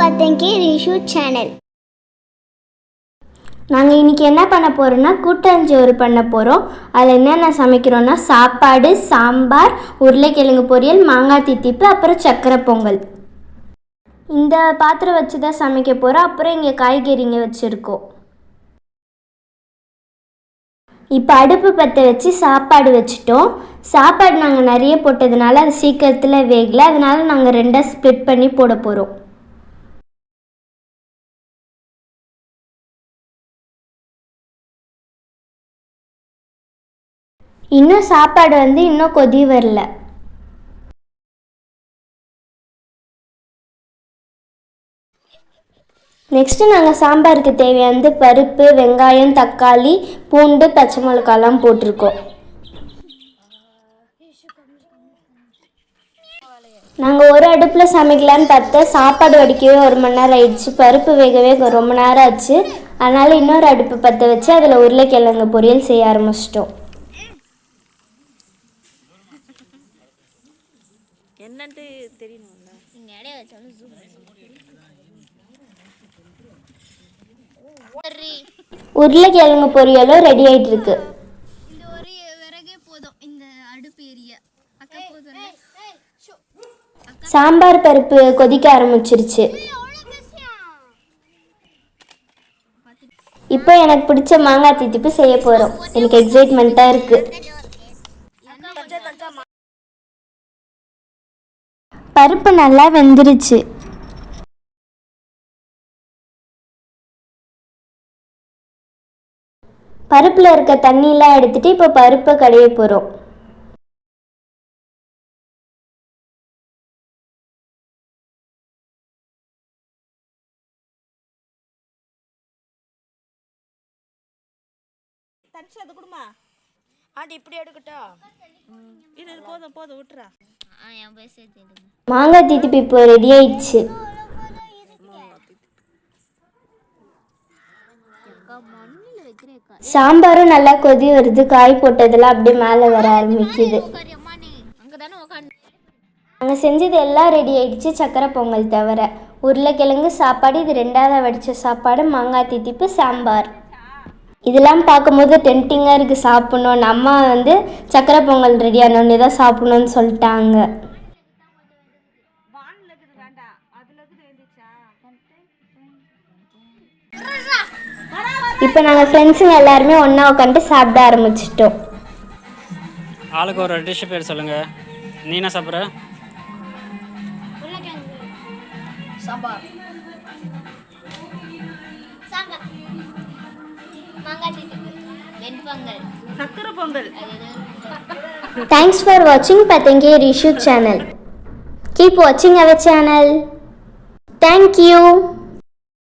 Pathangi Rishu channel நாங்கள் இன்றைக்கி என்ன பண்ண போகிறோன்னா கூட்டஞ்சோறு பண்ண போகிறோம் அதில் என்னென்ன சமைக்கிறோன்னா சாப்பாடு சாம்பார் உருளைக்கிழங்கு பொரியல் மாங்காய் தித்திப்பு அப்புறம் சக்கரை பொங்கல். இந்த பாத்திரம் வச்சு தான் சமைக்க போகிறோம் அப்புறம் இங்கே காய்கறிங்க வச்சுருக்கோம். இப்போ அடுப்பு பற்ற வச்சு சாப்பாடு வச்சுட்டோம். சாப்பாடு நாங்கள் நிறைய போட்டதுனால அது சீக்கிரத்தில் வேகலை. அதனால் நாங்கள் ரெண்டாக ஸ்ப்ளிட் பண்ணி போட போகிறோம் இன்னும் சாப்பாடு வந்து இன்னும் கொதி வரல. நெக்ஸ்ட்டு நாங்கள் சாம்பாருக்கு தேவையானது பருப்பு வெங்காயம் தக்காளி பூண்டு பச்சை மிளகாலாம் போட்டிருக்கோம். நாங்கள் ஒரு அடுப்பில் சமைக்கலான்னு பார்த்தா சாப்பாடு வடிக்கவே ஒரு மணி நேரம் ஆயிடுச்சு. பருப்பு வேகவே ரொம்ப நேரம் ஆச்சு. அதனால் இன்னொரு அடுப்பு பற்ற வச்சு அதில் உருளைக்கிழங்கு பொரியல் செய்ய ஆரம்பிச்சிட்டோம். என்னன்ட்டு தெரியணும்ல உருளைக்கிழங்கு பொரியலும் ரெடி ஆயிட்டு இருக்கு இந்த ஒரு விறகே போதும் இந்த அடுப்பு அக்கா போதும் சாம்பார் பருப்பு கொதிக்க ஆரம்பிச்சிருச்சு இப்போ எனக்கு பிடிச்ச மாங்காய் தித்திப்பு செய்ய போகிறோம் எனக்கு எக்ஸைட்மெண்ட்டாக இருக்குது பருப்பு நல்லா வெந்துருச்சு. பருப்பில் இருக்க தண்ணியெலாம் எடுத்துட்டு இப்போ பருப்பை கடைய போகிறோம் தனிச்சு அது கொடுமா. ஆண்டி இப்படி எடுக்கட்டா இது இது போதும் போதும் விட்டுறா. மாங்காய் தித்திப்பு இப்போ ரெடி ஆயிடுச்சு. சாம்பாரும் நல்லா கொதி வருது. காய் போட்டதெல்லாம் அப்படியே மேலே வர ஆரம்பிக்குது. நாங்கள் செஞ்சது எல்லாம் ரெடி ஆயிடுச்சு. சக்கரை பொங்கல் தவிர. உருளைக்கிழங்கு சாப்பாடு இது ரெண்டாவது வடித்த சாப்பாடு மாங்காய் தித்திப்பு சாம்பார். இதெல்லாம் பார்க்கும்போது டெம்டிங்காக இருக்குது சாப்பிட்ணும். அம்மா வந்து சக்கரை பொங்கல் ரெடி ஆனோடனே தான் சாப்பிட்ணுன்னு சொல்லிட்டாங்க. இப்போ நாங்கள் ஃப்ரெண்ட்ஸுங்க எல்லாருமே ஒன்றா உட்காந்து சாப்பிட ஆரம்பிச்சிட்டோம். ஆளுக்கு ஒரு டிஷ் பேர் சொல்லுங்க. நீ என்ன சாப்பிட்ற? சாம்பார். சக்கரை பொங்கல் தேங்க்ஸ் ஃபார் வாட்சிங் பத்தங்கே ரிஷு சேனல் கீப் வாட்சிங் அவர் சேனல் தேங்க்யூ